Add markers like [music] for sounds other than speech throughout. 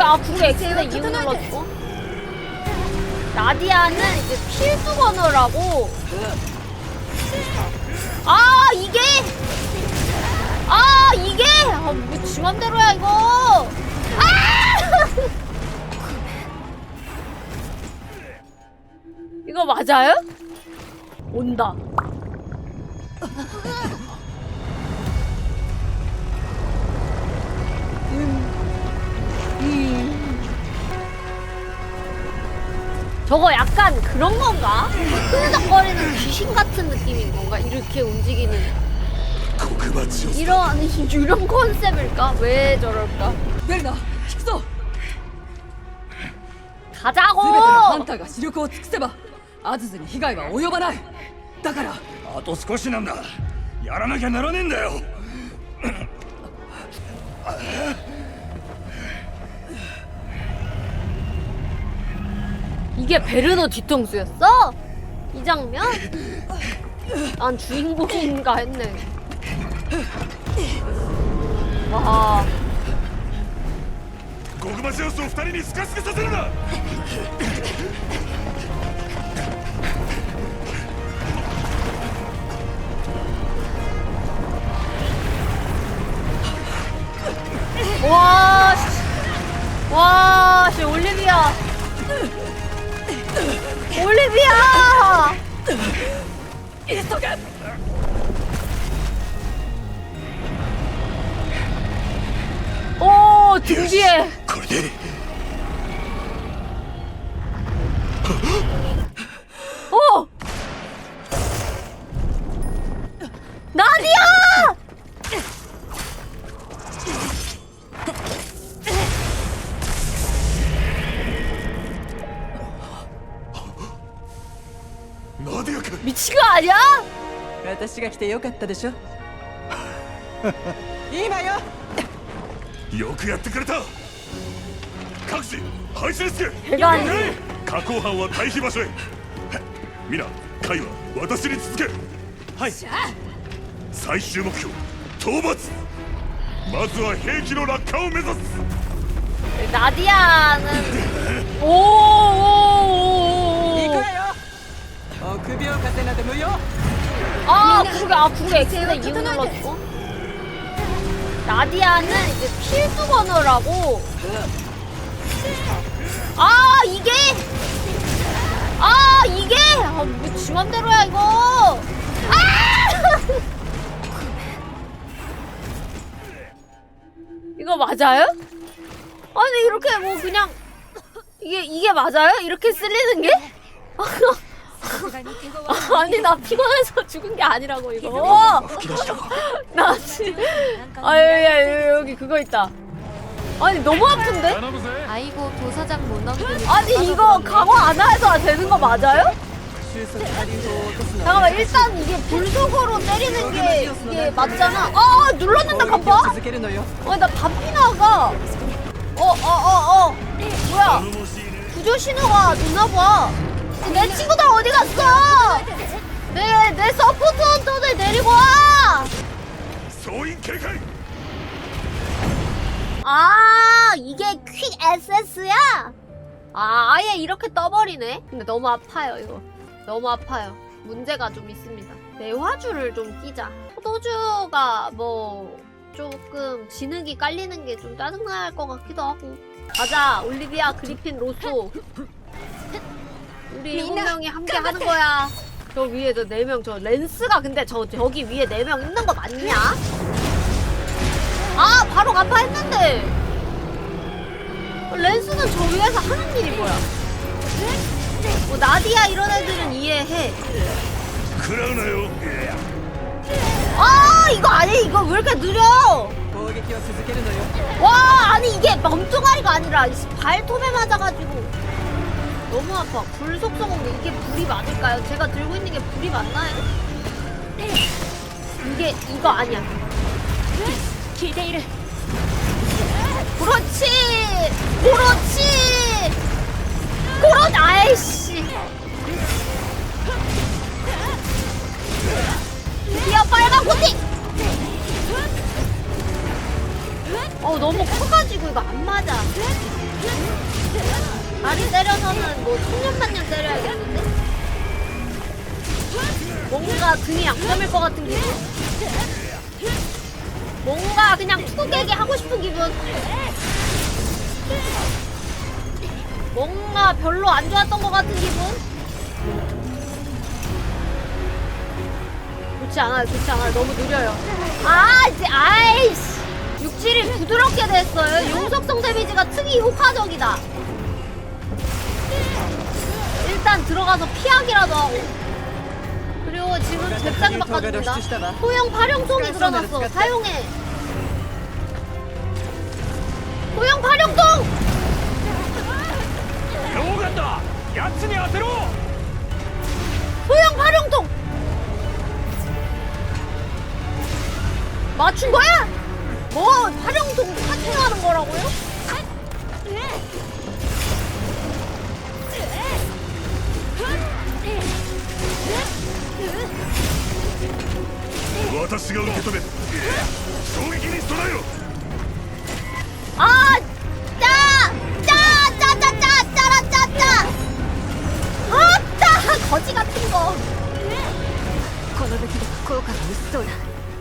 그게 아 그게 X에다 이유 눌렀고. 나디아는 이제 필수 번호라고. 아 이게! 아 이게! 아 뭐 지맘대로야 이거. 아! [laughs] 이거 맞아요? 온다 저거 약간 그런 건가? 끄덕거리는 귀신 같은 느낌인 건가? 이렇게 움직이는 黒幕を 이런 이런 컨셉일까? 왜 저럴까? ベルナ引くぞ 가자고! 全てのハンターが視力を尽くせばアズズに被害は及ばないだからあと少しなんだやらなきゃならねえんだよ 이게 베르노 뒤통수였어? 이 장면? 난 주인공인가 했네. 와, ゴグマジオスを二人にスカスカさせるな しこれでおナディアミチコアニャ私が来てよかったでしょ今よよくやってくれた各自配置につけ 배가 아니고 加工班は退避場所へ皆カイは私に続けはい最終目標討伐まずは兵器の落下を目指す 나디아는 오, 오, 오, 行く 오. わよ臆病風など無用 아, 그게 아, 그게 X에다 이유 눌렀고 나디아는 이제 필수 번호라고 아, 이게 아, 이게 아, 뭐 지맘대로야 이거 아! 이거 맞아요? 아니 이렇게 뭐 그냥 이게 이게 맞아요? 이렇게 쓸리는 게? [laughs] [laughs] 아니 나 피곤해서 죽은 게 아니라고 이거. 어? [laughs] 나 지. 아유 여기 그거 있다. 아니 너무 아픈데? 아이고 도서장 못 넘기. [gasps] 아니 이거 강화 안 해서 되는 거 맞아요? 잠깐만 일단 이게 불속으로 때리는 게 이게 맞잖아. 아 눌렀는데 간파? 아나 반피 나가. 어어어 어, 어. 어, 어 뭐야? 음. 구조 신호가 누나 봐. 내 친구들 어디 갔어? 내, 내 서포트 헌터들 데리고 와! 소인 아, 이게 퀵 SS야? 아, 아예 이렇게 떠버리네? 근데 너무 아파요, 이거. 너무 아파요. 문제가 좀 있습니다. 내화주를 좀 끼자. 포도주가 뭐, 조금 진흙이 깔리는 게 좀 짜증날 것 같기도 하고. 가자, 올리비아 그리핀 로소. 우리 일곱 명이 함께 하는 거야. 저 위에 저 네 명, 저 렌스가 근데 저, 저기 위에 네 명 있는 거 맞냐? 아, 바로 간파했는데! 어, 렌스는 저 위에서 하는 일이 뭐야? 뭐, 나디아 이런 애들은 이해해. 食らうなよ 아, 이거 아니, 이거 왜 이렇게 느려! 攻撃を続けるのよ 와, 아니, 이게 멈뚱아리가 아니라 이 발톱에 맞아가지고. 너무 아파. 불 속성인데 이게 불이 맞을까요? 제가 들고 있는 게 불이 맞나요? 이게, 이거 아니야. 기대이를 그렇지! 그렇지! 그렇, 아이씨! 뭐 천년만년 때려야겠는데? 뭔가 등이 약점일 것 같은 기분? 뭔가 그냥 투개기 하고 싶은 기분? 뭔가 별로 안 좋았던 것 같은 기분? 좋지 않아요, 좋지 않아요. 너무 느려요. 아, 이제, 아이씨! 육질이 부드럽게 됐어요. 용속성 데미지가 특이 효과적이다. 일단 들어가서 피하기라도 하고. 그리고 지금 잽싸게 바꿔줍니다. 소형 발용통이 늘어났어. 사용해. 私が受け止める衝撃に備えろ 아! 짜! 짜! 짜! 짜! 짜! 짜라! 짜! 짜! 아따! 거지 같은 거. この武器では効果が薄そうだ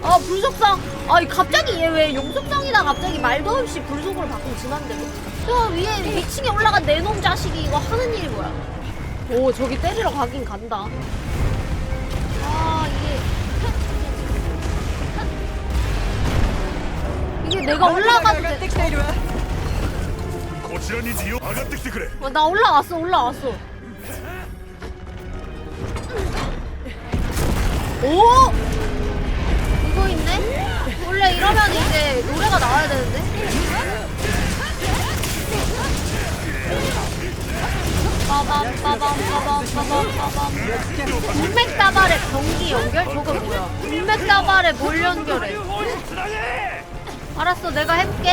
아 불속성. 아이 갑자기 얘 왜 용속성이다 갑자기 말도 없이 불속으로 바꾸면 지난대로. 저 위에 위층에 올라간 내 놈 자식이 이거 하는 일이 뭐야? 오 저기 때리러 가긴 간다. 이게 이게 내가 올라가도 上がって 돼. きているわこちらに利用上がってきてくれ 어, 나 올라왔어 올라왔어. 오! 이거 있네? 원래 이러면 이제 노래가 나와야 되는데? 빠밤 빠밤 빠밤 빠밤 빠밤 인맥 다발의 경기 연결? 저거 뭐야? 인맥 다발의 뭘 연결해? 方につなげ 알았어, 내가 해볼게.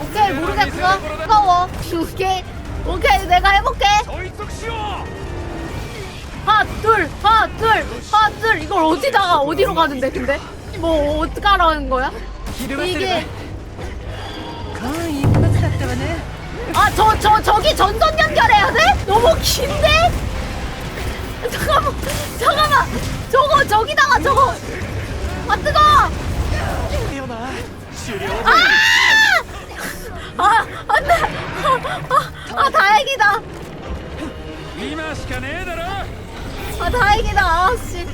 오케이, 모르겠어. 무거워. 오케이, 오케이, 내가 해볼게. 하나, 둘, 하나, 둘, 하나, 둘. 이걸 어디다가, 어디로 가는데, 근데? 뭐, 어떡하라는 거야? 이게. 아, 저, 저, 저기 전선 연결해야 돼? 너무 긴데? 잠깐만 잠깐만 저거 저기다가 저거 아 뜨거 よな終了 아! 아 안돼 아, 아, 아 다행이다 今しかねえだろ 아 다행이다 아씨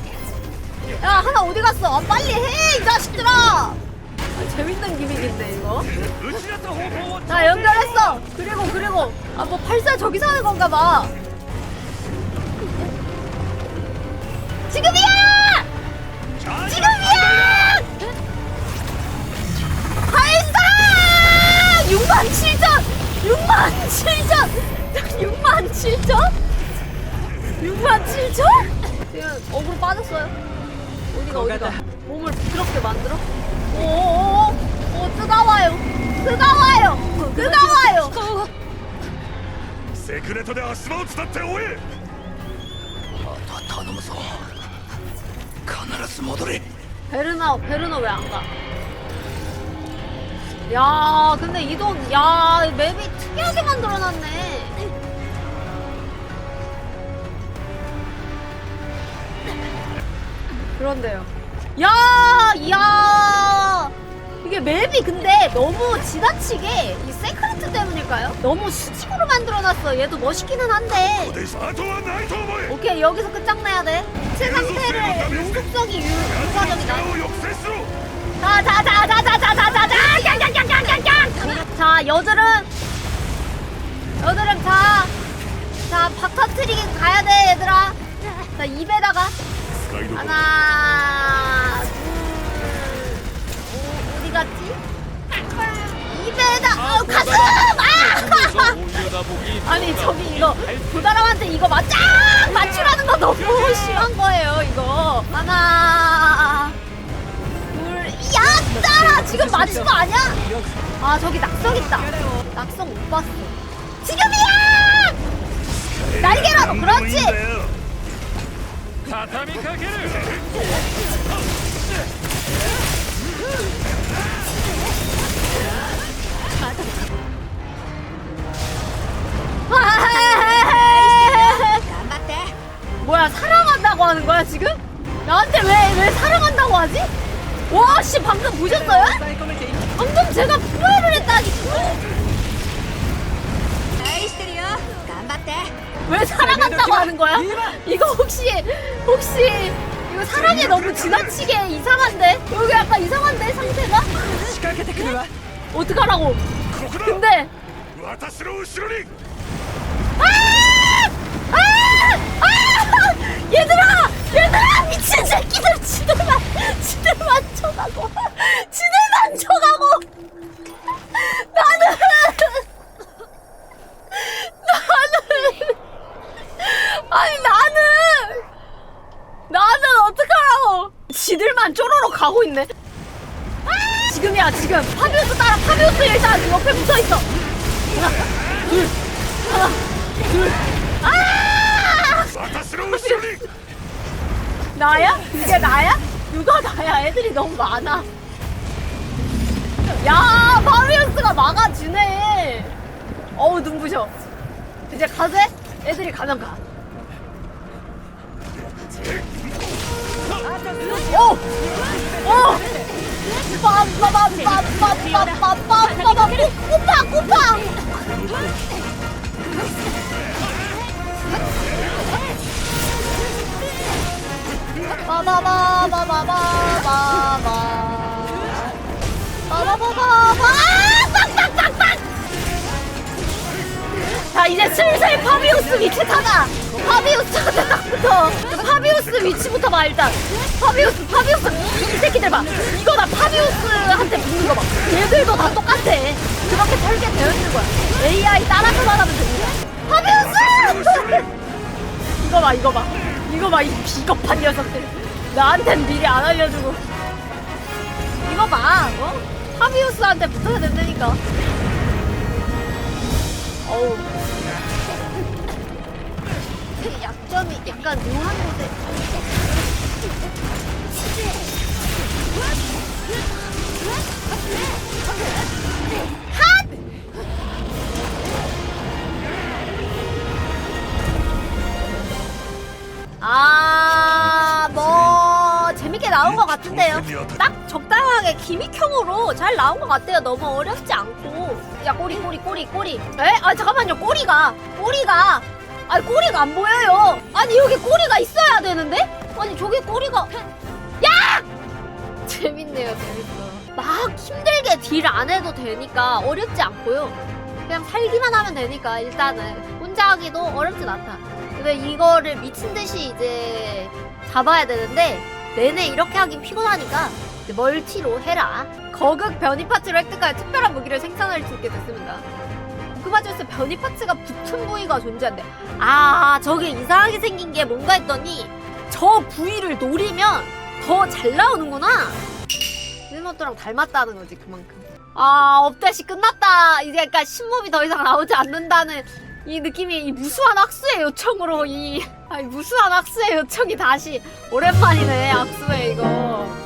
야 하나 어디 갔어 아 빨리 해 이 자식들아 아, 재밌는 기믹인데 이거 打ち出す方法を 나 연결했어 그리고 그리고 아 뭐 발사 저기서 하는 건가 봐 지금이야 チャージ 지금이야 발사 6만 7천 6만 7천 6만 7천 6만 7천 지금 어그로 빠졌어요 어디가 어디가 몸을 부드럽게 만들어 오오오 오 뜨거워요 뜨거워요 뜨거워요 セクレトで足場を伝って追えあとは頼むぞ 必ず戻れ 베르나 베르나 왜 안 가? 야 근데 이동 야 맵이 특이하게 만들어놨네. 그런데요. 야, 야. 이게 맵이 근데 너무 지나치게 이 세크리트 때문일까요? 너무 수직으로 만들어놨어. 얘도 멋있기는 한데. あとはないと思え 오케이 여기서 끝장내야 돼. 체 상태를 용속성이 유- 奴の 유가적이다. 力を抑制しろ 자자자자자자자자자 자 여드름 여드름 자자박 터트리기 가야 돼 얘들아 자 입에다가 使いどころ 하나 빼다 가슴! 아! 아! [laughs] 아니 저기 이거 부다람한테 이거 맞짱 맞추라는 거 너무 심한 거예요 이거. 하나 둘야따 지금 맞춘 거 아니야? 아 저기 낙석 있다. 낙석 못 봤어. 지금이야! 날개라도 그렇지. [laughs] 사랑한다고 하는 거야 지금? 나한테 왜, 왜 사랑한다고 하지? 와, 씨, 방금 보셨어요? 방금 제가 프라이를 했다니. 왜 사랑한다고 하는 거야? 이거 혹시, 혹시, 이거 사랑이 너무 지나치게 이상한데? 여기 약간 이상한데, 상태가? 어떡하라고? 근데. 아! 아! 아! 얘들아! 얘들아! 미친 새끼들! 지들만, 지들만 쳐가고! 지들만 쳐가고! 나는! 나는! 아니, 나는! 나는 어떡하라고! 지들만 쪼로로 가고 있네. 아! 지금이야, 지금! 파비우스 따라, 파비우스 일단 옆에 붙어 있어! 하나, 둘, 하나, 둘, 아! 고통스러운 승리. 나야? 이게 나야? 누가 나야? 애들이 너무 많아. 야, 파비우스가 막아주네. 어우, 눈부셔. 이제 가세? 애들이 가면 가. 오! 오! 빰빠밤빰빰빰빰빰빰 쿠팡 쿠팡! 파 빠바바 바바바바바 빵빵빵빵 자 이제 슬슬 파비우스 위치 찾아 딱 붙어 파비우스 위치부터 봐 일단 파비우스 파비우스 이 새끼들 봐 이거 다 파비우스한테 붙는 거봐 얘들도 다 똑같아 그렇게 설계되어 있는 거야 AI 따라서만 하면 됩니다 파비우스 이거 봐 이거 봐 이거 봐 이 비겁한 녀석들 나한텐 미리 안 알려주고. 이거 봐 어? 파비우스한테 붙어야 된다니까. 어우. 그 [laughs] 약점이 약간 묘한 곳에 핫! 아, 같은데요. 딱 적당하게 기믹형으로 잘 나온 것 같아요. 너무 어렵지 않고. 야 꼬리 꼬리 꼬리 꼬리. 에? 아 잠깐만요. 꼬리가 꼬리가 아 꼬리가 안 보여요. 아니 여기 꼬리가 있어야 되는데? 아니 저기 꼬리가 야! 재밌네요. 재밌어. 막 힘들게 딜 안 해도 되니까 어렵지 않고요. 그냥 살기만 하면 되니까 일단은 혼자 하기도 어렵진 않다. 근데 이거를 미친 듯이 이제 잡아야 되는데 내내 이렇게 하긴 피곤하니까 멀티로 해라. 거극 변이 파츠를 획득할 특별한 무기를 생산할 수 있게 됐습니다. 그마저스 변이 파츠가 붙은 부위가 존재한대. 아 저게 이상하게 생긴 게 뭔가 했더니 저 부위를 노리면 더 잘 나오는구나. 일모토랑 닮았다는 거지 그만큼. 아 업데시 끝났다. 이제 약간 신몸이 더 이상 나오지 않는다는 이 느낌이 이 무수한 악수의 요청으로 이 아니 무수한 악수의 요청이 다시 오랜만이네 악수의 이거.